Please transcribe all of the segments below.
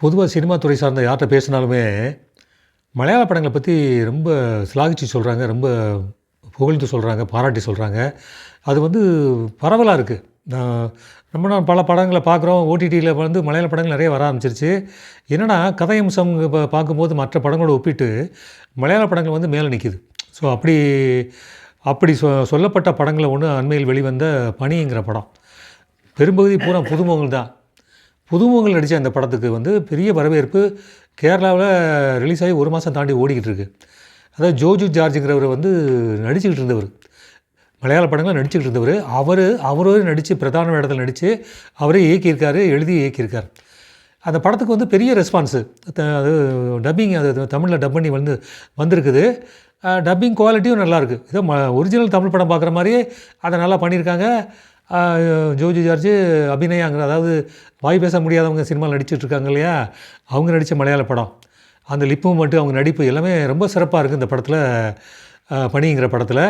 பொதுவாக சினிமா துறை சார்ந்த யார்கிட்ட பேசினாலுமே மலையாள படங்களை பற்றி ரொம்ப சிலாகிச்சு சொல்கிறாங்க ரொம்ப புகழ்ந்து சொல்கிறாங்க பாராட்டி சொல்கிறாங்க அது வந்து பரவலாக இருக்குது ரொம்ப நான் பல படங்களை பார்க்குறோம் ஓடிடியில் வந்து மலையாள படங்கள் நிறைய வர ஆரம்பிச்சிருச்சு. என்னென்னா கதையம்சம் இப்போ பார்க்கும்போது மற்ற படங்களோட ஒப்பிட்டு மலையாள படங்கள் வந்து மேலே நிற்கிது ஸோ அப்படி அப்படி சொ சொல்லப்பட்ட படங்களை ஒன்று அண்மையில் வெளிவந்த பனிங்கிற படம். பெரும்பகுதி பூரா புதுமுகங்கள் தான். புதுமுகங்கள் நடித்த அந்த படத்துக்கு வந்து பெரிய வரவேற்பு கேரளாவில் ரிலீஸ் ஆகி ஒரு மாதம் தாண்டி ஓடிக்கிட்டு இருக்கு. அதாவது ஜோஜு ஜார்ஜுங்கிறவர் வந்து நடிச்சுக்கிட்டு இருந்தவர். மலையாள படங்கள் நடிச்சுக்கிட்டு இருந்தவர். அவர் அவரே நடித்து பிரதான இடத்துல நடித்து அவரே இயக்கியிருக்காரு எழுதி இயக்கியிருக்கார். அந்த படத்துக்கு வந்து பெரிய ரெஸ்பான்ஸு அது டப்பிங் அது தமிழில் டப் பண்ணி வந்து வந்திருக்குது. டப்பிங் குவாலிட்டியும் நல்லாயிருக்கு இதோ ம ஒரிஜினல் தமிழ் படம் பார்க்குற மாதிரியே அதை நல்லா பண்ணியிருக்காங்க. ஜோஜி ஜார்ஜ் அபிநயாங்கிற அதாவது வாய் பேச முடியாதவங்க சினிமாவில் நடிச்சிட்ருக்காங்க இல்லையா? அவங்க நடித்த மலையாள படம். அந்த லிப்பு மட்டும் அவங்க நடிப்பு எல்லாமே ரொம்ப சிறப்பாக இருக்குது இந்த படத்தில். பணிங்கிற படத்தில்.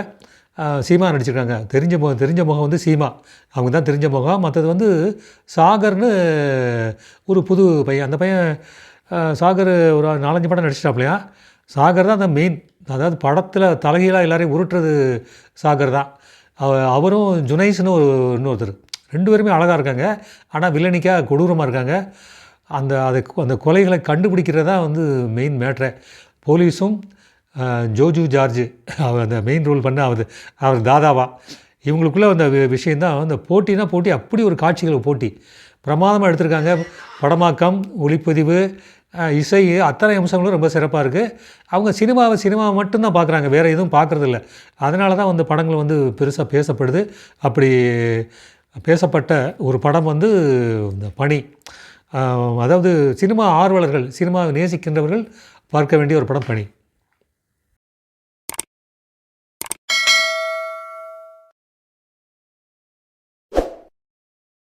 சீமா நடிச்சிருக்காங்க. தெரிஞ்ச முகம் தெரிஞ்ச முகம் வந்து சீமா. அவங்க தான் தெரிஞ்ச முகம். மற்றது வந்து சாகர்னு ஒரு புது பையன். அந்த பையன் சாகர் ஒரு நாலஞ்சு படம் நடிச்சிட்டாப்லையா? சாகர் தான் அந்த மெயின் அதாவது படத்தில் தலைகீழாக எல்லோரையும் உருட்டுறது சாகர் தான். அவரும் ஜுனைஸ்னு ஒரு இன்னொருத்தர். ரெண்டு பேருமே அழகாக இருக்காங்க. ஆனால் வில்லனிக்காக கொடூரமாக இருக்காங்க. அந்த அதை அந்த கொலைகளை கண்டுபிடிக்கிறதா வந்து மெயின் மேட்ரே போலீஸும் ஜோஜு ஜார்ஜ் அவர் அந்த மெயின் ரோல் பண்ண அவர் அவர் தாதாவா. இவங்களுக்குள்ளே அந்த விஷயந்தான் அந்த போட்டினா போட்டி அப்படி ஒரு காட்சிகள் போட்டி. பிரமாதமாக எடுத்திருக்காங்க. படமாக்கம் ஒளிப்பதிவு இசை அத்தனை அம்சங்களும் ரொம்ப சிறப்பாக இருக்குது அவங்க சினிமாவை சினிமாவை மட்டும்தான் பார்க்குறாங்க வேறு எதுவும் பார்க்குறதில்ல அதனால தான் வந்து படங்கள் வந்து பெருசாக பேசப்படுது. அப்படி பேசப்பட்ட ஒரு படம் வந்து இந்த பணி அதாவது சினிமா ஆர்வலர்கள் சினிமாவை நேசிக்கின்றவர்கள் பார்க்க வேண்டிய ஒரு படம் பணி